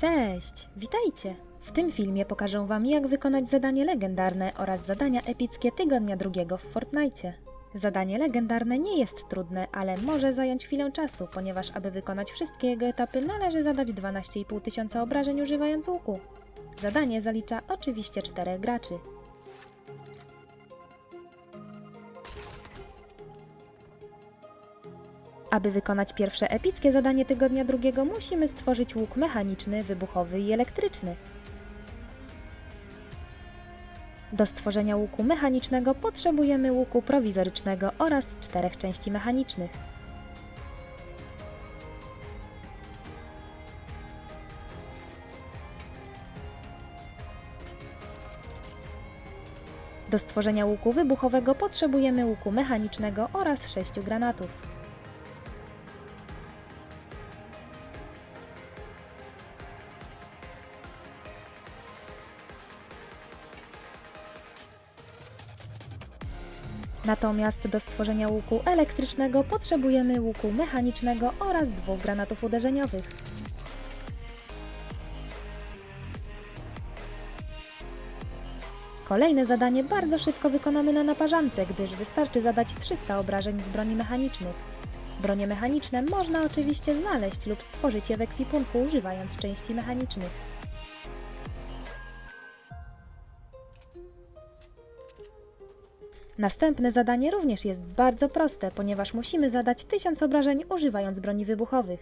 Cześć, witajcie! W tym filmie pokażę Wam, jak wykonać zadanie legendarne oraz zadania epickie tygodnia drugiego w Fortnite. Zadanie legendarne nie jest trudne, ale może zająć chwilę czasu, ponieważ aby wykonać wszystkie jego etapy należy zadać 12,5 tysiąca obrażeń używając łuku. Zadanie zalicza oczywiście czterech graczy. Aby wykonać pierwsze epickie zadanie tygodnia drugiego, musimy stworzyć łuk mechaniczny, wybuchowy i elektryczny. Do stworzenia łuku mechanicznego potrzebujemy łuku prowizorycznego oraz czterech części mechanicznych. Do stworzenia łuku wybuchowego potrzebujemy łuku mechanicznego oraz sześciu granatów. Natomiast do stworzenia łuku elektrycznego potrzebujemy łuku mechanicznego oraz dwóch granatów uderzeniowych. Kolejne zadanie bardzo szybko wykonamy na naparzance, gdyż wystarczy zadać 300 obrażeń z broni mechanicznych. Bronie mechaniczne można oczywiście znaleźć lub stworzyć je w ekwipunku używając części mechanicznych. Następne zadanie również jest bardzo proste, ponieważ musimy zadać 1000 obrażeń używając broni wybuchowych.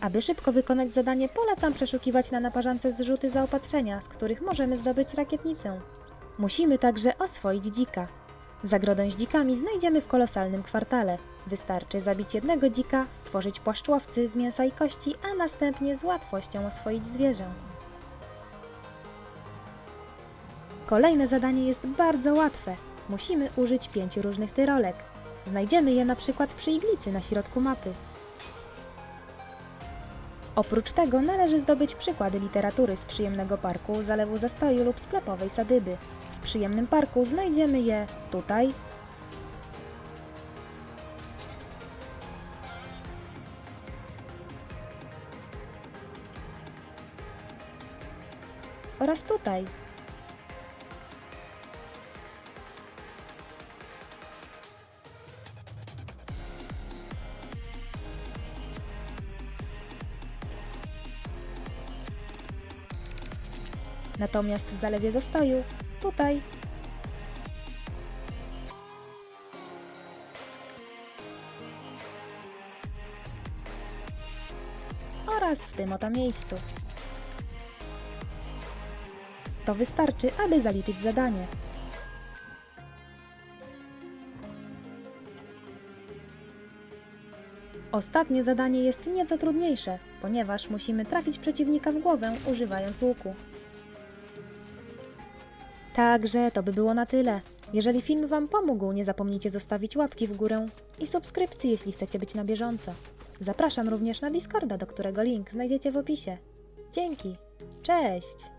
Aby szybko wykonać zadanie, polecam przeszukiwać na naparzance zrzuty zaopatrzenia, z których możemy zdobyć rakietnicę. Musimy także oswoić dzika. Zagrodę z dzikami znajdziemy w kolosalnym kwartale. Wystarczy zabić jednego dzika, stworzyć płaszczłowcy z mięsa i kości, a następnie z łatwością oswoić zwierzę. Kolejne zadanie jest bardzo łatwe. Musimy użyć pięciu różnych tyrolek. Znajdziemy je na przykład przy iglicy na środku mapy. Oprócz tego należy zdobyć przykłady literatury z przyjemnego parku, zalewu zastoju lub sklepowej sadyby. W przyjemnym parku znajdziemy je tutaj, oraz tutaj. Natomiast w zalewie zastoju, tutaj. Oraz w tym oto miejscu. To wystarczy, aby zaliczyć zadanie. Ostatnie zadanie jest nieco trudniejsze, ponieważ musimy trafić przeciwnika w głowę używając łuku. Także to by było na tyle. Jeżeli film Wam pomógł, nie zapomnijcie zostawić łapki w górę i subskrypcji, jeśli chcecie być na bieżąco. Zapraszam również na Discorda, do którego link znajdziecie w opisie. Dzięki. Cześć!